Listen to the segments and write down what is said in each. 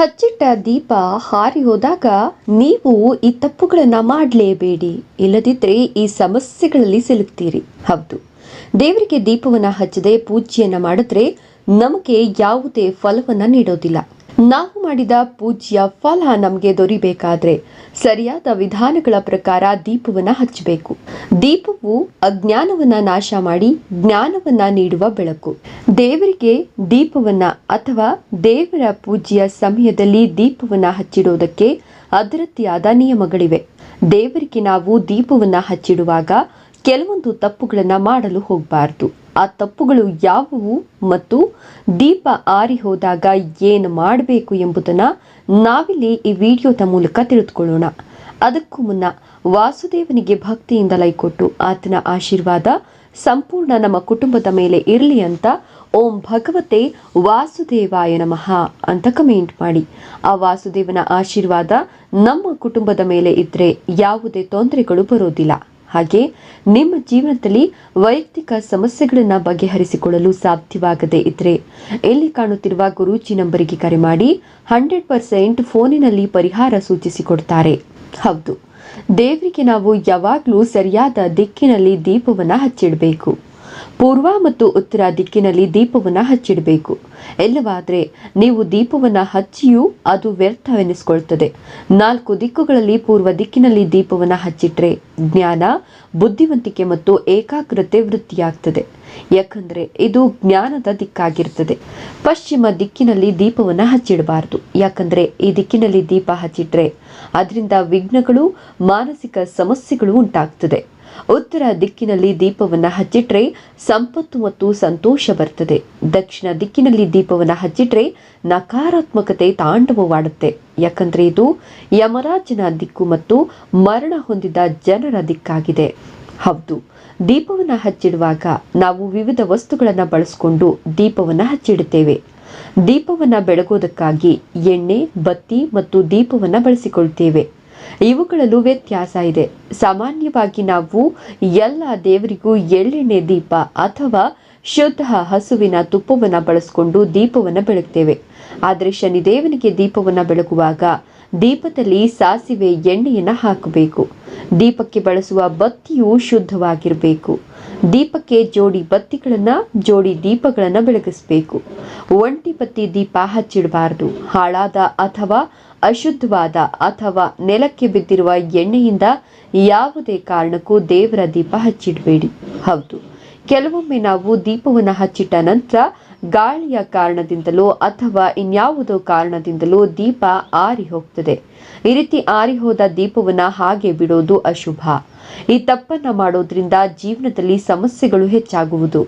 ಹಚ್ಚಿಟ್ಟ ದೀಪ ಹಾರಿ ಹೋದಾಗ ನೀವು ಈ ತಪ್ಪುಗಳನ್ನ ಮಾಡಲೇಬೇಡಿ. ಇಲ್ಲದಿದ್ದರೆ ಈ ಸಮಸ್ಯೆಗಳಲ್ಲಿ ಸಿಲುಕ್ತೀರಿ. ಹೌದು. ದೇವರಿಗೆ ದೀಪವನ್ನ ಹಚ್ಚದೆ ಪೂಜೆಯನ್ನ ಮಾಡಿದ್ರೆ ನಮಗೆ ಯಾವುದೇ ಫಲವನ್ನ ನೀಡೋದಿಲ್ಲ. ನಾವು ಮಾಡಿದ ಪೂಜ್ಯ ಫಲ ನಮಗೆ ದೊರಿಬೇಕಾದ್ರೆ ಸರಿಯಾದ ವಿಧಾನಗಳ ಪ್ರಕಾರ ದೀಪವನ್ನ ಹಚ್ಚಬೇಕು. ದೀಪವು ಅಜ್ಞಾನವನ್ನ ನಾಶ ಮಾಡಿ ಜ್ಞಾನವನ್ನ ನೀಡುವ ಬೆಳಕು. ದೇವರಿಗೆ ದೀಪವನ್ನ ಅಥವಾ ದೇವರ ಪೂಜೆಯ ಸಮಯದಲ್ಲಿ ದೀಪವನ್ನ ಹಚ್ಚಿಡುವುದಕ್ಕೆ ಅದರದ್ದೇ ನಿಯಮಗಳಿವೆ. ದೇವರಿಗೆ ನಾವು ದೀಪವನ್ನ ಹಚ್ಚಿಡುವಾಗ ಕೆಲವೊಂದು ತಪ್ಪುಗಳನ್ನು ಮಾಡಲು ಹೋಗಬಾರ್ದು. ಆ ತಪ್ಪುಗಳು ಯಾವುವು ಮತ್ತು ದೀಪ ಆರಿ ಹೋದಾಗ ಏನು ಮಾಡಬೇಕು ಎಂಬುದನ್ನು ನಾವಿಲ್ಲಿ ಈ ವಿಡಿಯೋದ ಮೂಲಕ ತಿಳಿದುಕೊಳ್ಳೋಣ. ಅದಕ್ಕೂ ಮುನ್ನ ವಾಸುದೇವನಿಗೆ ಭಕ್ತಿಯಿಂದ ಲೈಕೊಟ್ಟು ಆತನ ಆಶೀರ್ವಾದ ಸಂಪೂರ್ಣ ನಮ್ಮ ಕುಟುಂಬದ ಮೇಲೆ ಇರಲಿ ಅಂತ ಓಂ ಭಗವತೆ ವಾಸುದೇವಾಯ ನಮಃ ಅಂತ ಕಮೆಂಟ್ ಮಾಡಿ. ಆ ವಾಸುದೇವನ ಆಶೀರ್ವಾದ ನಮ್ಮ ಕುಟುಂಬದ ಮೇಲೆ ಇದ್ದರೆ ಯಾವುದೇ ತೊಂದರೆಗಳು ಬರೋದಿಲ್ಲ. ಹಾಗೆ ನಿಮ್ಮ ಜೀವನದಲ್ಲಿ ವೈಯಕ್ತಿಕ ಸಮಸ್ಯೆಗಳನ್ನು ಬಗೆಹರಿಸಿಕೊಳ್ಳಲು ಸಾಧ್ಯವಾಗದೇ ಇದ್ರೆ ಇಲ್ಲಿ ಕಾಣುತ್ತಿರುವ ಗುರೂಜಿ ನಂಬರಿಗೆ ಕರೆ ಮಾಡಿ ಹಂಡ್ರೆಡ್ ಪರ್ಸೆಂಟ್ ಫೋನಿನಲ್ಲಿ ಪರಿಹಾರ ಸೂಚಿಸಿಕೊಡ್ತಾರೆ. ಹೌದು, ದೇವರಿಗೆ ನಾವು ಯಾವಾಗಲೂ ಸರಿಯಾದ ದಿಕ್ಕಿನಲ್ಲಿ ದೀಪವನ್ನು ಹಚ್ಚಿಡಬೇಕು. ಪೂರ್ವ ಮತ್ತು ಉತ್ತರ ದಿಕ್ಕಿನಲ್ಲಿ ದೀಪವನ್ನು ಹಚ್ಚಿಡಬೇಕು. ಎಲ್ಲವಾದರೆ ನೀವು ದೀಪವನ್ನು ಹಚ್ಚಿಯೂ ಅದು ವ್ಯರ್ಥವೆನಿಸ್ಕೊಳ್ತದೆ. ನಾಲ್ಕು ದಿಕ್ಕುಗಳಲ್ಲಿ ಪೂರ್ವ ದಿಕ್ಕಿನಲ್ಲಿ ದೀಪವನ್ನು ಹಚ್ಚಿಟ್ರೆ ಜ್ಞಾನ, ಬುದ್ಧಿವಂತಿಕೆ ಮತ್ತು ಏಕಾಗ್ರತೆ ವೃತ್ತಿಯಾಗ್ತದೆ ಯಾಕಂದ್ರೆ ಇದು ಜ್ಞಾನದ ದಿಕ್ಕಾಗಿರ್ತದೆ. ಪಶ್ಚಿಮ ದಿಕ್ಕಿನಲ್ಲಿ ದೀಪವನ್ನು ಹಚ್ಚಿಡಬಾರದು. ಯಾಕಂದ್ರೆ ಈ ದಿಕ್ಕಿನಲ್ಲಿ ದೀಪ ಹಚ್ಚಿಟ್ರೆ ಅದರಿಂದ ವಿಘ್ನಗಳು, ಮಾನಸಿಕ ಸಮಸ್ಯೆಗಳು ಉಂಟಾಗ್ತದೆ. ಉತ್ತರ ದಿಕ್ಕಿನಲ್ಲಿ ದೀಪವನ್ನು ಹಚ್ಚಿಟ್ರೆ ಸಂಪತ್ತು ಮತ್ತು ಸಂತೋಷ ಬರ್ತದೆ. ದಕ್ಷಿಣ ದಿಕ್ಕಿನಲ್ಲಿ ದೀಪವನ್ನು ಹಚ್ಚಿಟ್ರೆ ನಕಾರಾತ್ಮಕತೆ ತಾಂಡವವಾಡುತ್ತೆ. ಯಾಕಂದ್ರೆ ಇದು ಯಮರಾಜನ ದಿಕ್ಕು ಮತ್ತು ಮರಣ ಹೊಂದಿದ ಜನರ ದಿಕ್ಕಾಗಿದೆ. ಹೌದು, ದೀಪವನ್ನು ಹಚ್ಚಿಡುವಾಗ ನಾವು ವಿವಿಧ ವಸ್ತುಗಳನ್ನು ಬಳಸಿಕೊಂಡು ದೀಪವನ್ನು ಹಚ್ಚಿಡುತ್ತೇವೆ. ದೀಪವನ್ನು ಬೆಳಗೋದಕ್ಕಾಗಿ ಎಣ್ಣೆ, ಬತ್ತಿ ಮತ್ತು ದೀಪವನ್ನು ಬಳಸಿಕೊಳ್ತೇವೆ. ಇವುಗಳಲ್ಲೂ ವ್ಯತ್ಯಾಸ ಇದೆ. ಸಾಮಾನ್ಯವಾಗಿ ನಾವು ಎಲ್ಲ ದೇವರಿಗೂ ಎಳ್ಳೆಣ್ಣೆ ದೀಪ ಅಥವಾ ಶುದ್ಧ ಹಸುವಿನ ತುಪ್ಪವನ್ನು ಬಳಸಿಕೊಂಡು ದೀಪವನ್ನು ಬೆಳಗ್ತೇವೆ. ಆದರೆ ಶನಿದೇವನಿಗೆ ದೀಪವನ್ನು ಬೆಳಗುವಾಗ ದೀಪದಲ್ಲಿ ಸಾಸಿವೆ ಎಣ್ಣೆಯನ್ನು ಹಾಕಬೇಕು. ದೀಪಕ್ಕೆ ಬಳಸುವ ಬತ್ತಿಯು ಶುದ್ಧವಾಗಿರಬೇಕು. ದೀಪಕ್ಕೆ ಜೋಡಿ ಬತ್ತಿಗಳನ್ನು, ಜೋಡಿ ದೀಪಗಳನ್ನು ಬೆಳಗಿಸಬೇಕು. ಒಂಟಿ ಬತ್ತಿ ದೀಪ ಹಚ್ಚಿಡಬಾರದು. ಹಾಳಾದ ಅಥವಾ ಅಶುದ್ಧವಾದ ಅಥವಾ ನೆಲಕ್ಕೆ ಬಿದ್ದಿರುವ ಎಣ್ಣೆಯಿಂದ ಯಾವುದೇ ಕಾರಣಕ್ಕೂ ದೇವರ ದೀಪ ಹಚ್ಚಿಡಬೇಡಿ. ಹೌದು. ಕೆಲವೊಮ್ಮೆ ನಾವು ದೀಪವನ್ನು ಹಚ್ಚಿಟ್ಟ ನಂತರ ಗಾಳಿಯ ಕಾರಣದಿಂದಲೋ ಅಥವಾ ಇನ್ಯಾವುದೋ ಕಾರಣದಿಂದಲೋ ದೀಪ ಆರಿ ಹೋಗ್ತದೆ. ಈ ರೀತಿ ಆರಿ ಹೋದ ದೀಪವನ್ನು ಹಾಗೆ ಬಿಡೋದು ಅಶುಭ. ಈ ತಪ್ಪನ್ನ ಮಾಡೋದ್ರಿಂದ ಜೀವನದಲ್ಲಿ ಸಮಸ್ಯೆಗಳು ಹೆಚ್ಚಾಗುವುದು.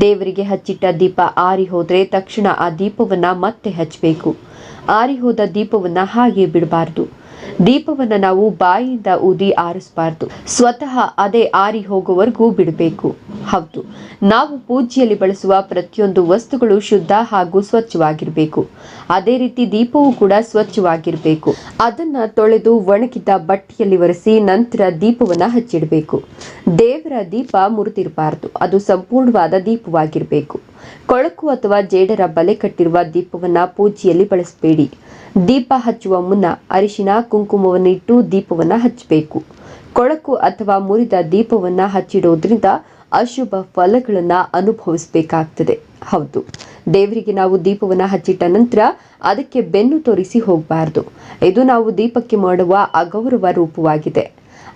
ದೇವರಿಗೆ ಹಚ್ಚಿಟ್ಟ ದೀಪ ಆರಿ ಹೋದ್ರೆ ತಕ್ಷಣ ಆ ದೀಪವನ್ನ ಮತ್ತೆ ಹಚ್ಚಬೇಕು ಆರಿ ಹೋದ ದೀಪವನ್ನ ಹಾಗೆ ಬಿಡಬಾರ್ದು. ದೀಪವನ್ನ ನಾವು ಬಾಯಿಯಿಂದ ಊದಿ ಆರಿಸಬಾರದು. ಸ್ವತಃ ಅದೇ ಆರಿ ಹೋಗುವವರೆಗೂ ಬಿಡಬೇಕು. ಹೌದು. ನಾವು ಪೂಜೆಯಲ್ಲಿ ಬಳಸುವ ಪ್ರತಿಯೊಂದು ವಸ್ತುಗಳು ಶುದ್ಧ ಹಾಗೂ ಸ್ವಚ್ಛವಾಗಿರಬೇಕು. ಅದೇ ರೀತಿ ದೀಪವೂ ಕೂಡ ಸ್ವಚ್ಛವಾಗಿರಬೇಕು. ಅದನ್ನ ತೊಳೆದು ಒಣಗಿದ ಬಟ್ಟೆಯಲ್ಲಿ ಒರೆಸಿ ನಂತರ ದೀಪವನ್ನ ಹಚ್ಚಿಡಬೇಕು. ದೇವರ ದೀಪ ಮುರಿದಿರಬಾರದು. ಅದು ಸಂಪೂರ್ಣವಾದ ದೀಪವಾಗಿರಬೇಕು. ಕೊಳಕು ಅಥವಾ ಜೇಡರ ಬಲೆ ಕಟ್ಟಿರುವ ದೀಪವನ್ನ ಪೂಜೆಯಲ್ಲಿ ಬಳಸಬೇಡಿ. ದೀಪ ಹಚ್ಚುವ ಮುನ್ನ ಅರಿಶಿನ ಕುಂಕುಮವನ್ನಿಟ್ಟು ದೀಪವನ್ನ ಹಚ್ಚಬೇಕು. ಕೊಳಕು ಅಥವಾ ಮುರಿದ ದೀಪವನ್ನ ಹಚ್ಚಿಡೋದ್ರಿಂದ ಅಶುಭ ಫಲಗಳನ್ನು ಅನುಭವಿಸಬೇಕಾಗ್ತದೆ. ಹೌದು. ದೇವರಿಗೆ ನಾವು ದೀಪವನ್ನು ಹಚ್ಚಿಟ್ಟ ನಂತರ ಅದಕ್ಕೆ ಬೆನ್ನು ತೋರಿಸಿ ಹೋಗಬಾರ್ದು. ಇದು ನಾವು ದೀಪಕ್ಕೆ ಮಾಡುವ ಅಗೌರವ ರೂಪವಾಗಿದೆ.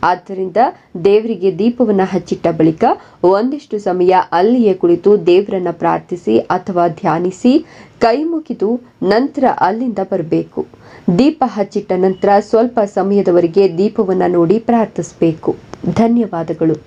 ಆದ್ದರಿಂದ ದೇವರಿಗೆ ದೀಪವನ್ನು ಹಚ್ಚಿಟ್ಟ ಬಳಿಕ ಒಂದಿಷ್ಟು ಸಮಯ ಅಲ್ಲಿಯೇ ಕುಳಿತು ದೇವರನ್ನ ಪ್ರಾರ್ಥಿಸಿ ಅಥವಾ ಧ್ಯಾನಿಸಿ ಕೈ ಮುಗಿದು ನಂತರ ಅಲ್ಲಿಂದ ಬರಬೇಕು. ದೀಪ ಹಚ್ಚಿಟ್ಟ ನಂತರ ಸ್ವಲ್ಪ ಸಮಯದವರೆಗೆ ದೀಪವನ್ನು ನೋಡಿ ಪ್ರಾರ್ಥಿಸಬೇಕು. ಧನ್ಯವಾದಗಳು.